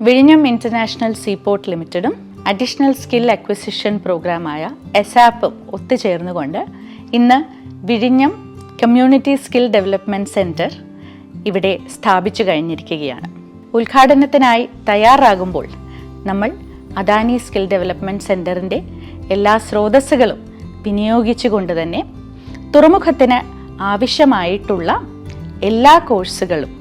വിഴിഞ്ഞം international seaport ലിമിറ്റഡും additional skill acquisition പ്രോഗ്രാമായ എസാപ്പും ഒത്തുചേർന്നുകൊണ്ട് ഇന്ന് വിഴിഞ്ഞം കമ്മ്യൂണിറ്റി സ്കിൽ ഡെവലപ്മെന്റ് സെന്റർ ഇവിടെ സ്ഥാപിച്ചു കഴിഞ്ഞിരിക്കുകയാണ്. ഉദ്ഘാടനത്തിനായി തയ്യാറാകുമ്പോൾ നമ്മൾ അദാനി സ്കിൽ ഡെവലപ്മെന്റ് സെന്ററിന്റെ എല്ലാ സ്രോതസ്സുകളും വിനിയോഗിച്ചുകൊണ്ട് തന്നെ തുറമുഖത്തിന് ആവശ്യമായിട്ടുള്ള എല്ലാ കോഴ്സുകളും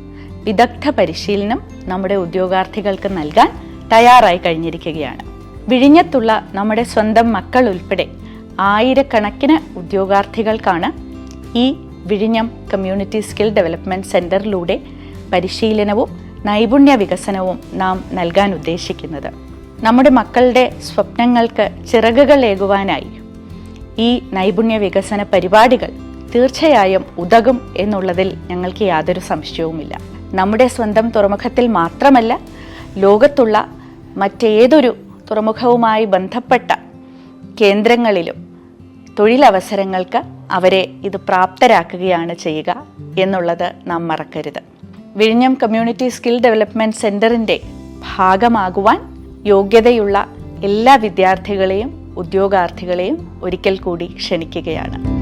വിദഗ്ധ പരിശീലനം നമ്മുടെ ഉദ്യോഗാർത്ഥികൾക്ക് നൽകാൻ തയ്യാറായി കഴിഞ്ഞിരിക്കുകയാണ്. വിഴിഞ്ഞത്തുള്ള നമ്മുടെ സ്വന്തം മക്കൾ ഉൾപ്പെടെ ആയിരക്കണക്കിന് ഉദ്യോഗാർത്ഥികൾക്കാണ് ഈ വിഴിഞ്ഞം കമ്മ്യൂണിറ്റി സ്കിൽ ഡെവലപ്മെന്റ് സെന്ററിലൂടെ പരിശീലനവും നൈപുണ്യ വികസനവും നാം നൽകാൻ ഉദ്ദേശിക്കുന്നത്. നമ്മുടെ മക്കളുടെ സ്വപ്നങ്ങൾക്ക് ചിറകുകൾ ഏകുവാനായി ഈ നൈപുണ്യ വികസന പരിപാടികൾ തീർച്ചയായും ഉതകും എന്നുള്ളതിൽ ഞങ്ങൾക്ക് യാതൊരു സംശയവുമില്ല. നമ്മുടെ സ്വന്തം തുറമുഖത്തിൽ മാത്രമല്ല ലോകത്തുള്ള മറ്റേതൊരു തുറമുഖവുമായി ബന്ധപ്പെട്ട കേന്ദ്രങ്ങളിലും തൊഴിലവസരങ്ങൾക്ക് അവരെ ഇത് പ്രാപ്തരാക്കുകയാണ് ചെയ്യുക എന്നുള്ളത് നാം മറക്കരുത്. വിഴിഞ്ഞം കമ്മ്യൂണിറ്റി സ്കിൽ ഡെവലപ്മെന്റ് സെന്ററിന്റെ ഭാഗമാകുവാൻ യോഗ്യതയുള്ള എല്ലാ വിദ്യാർത്ഥികളെയും ഉദ്യോഗാർത്ഥികളെയും ഒരിക്കൽ കൂടി ക്ഷണിക്കുകയാണ്.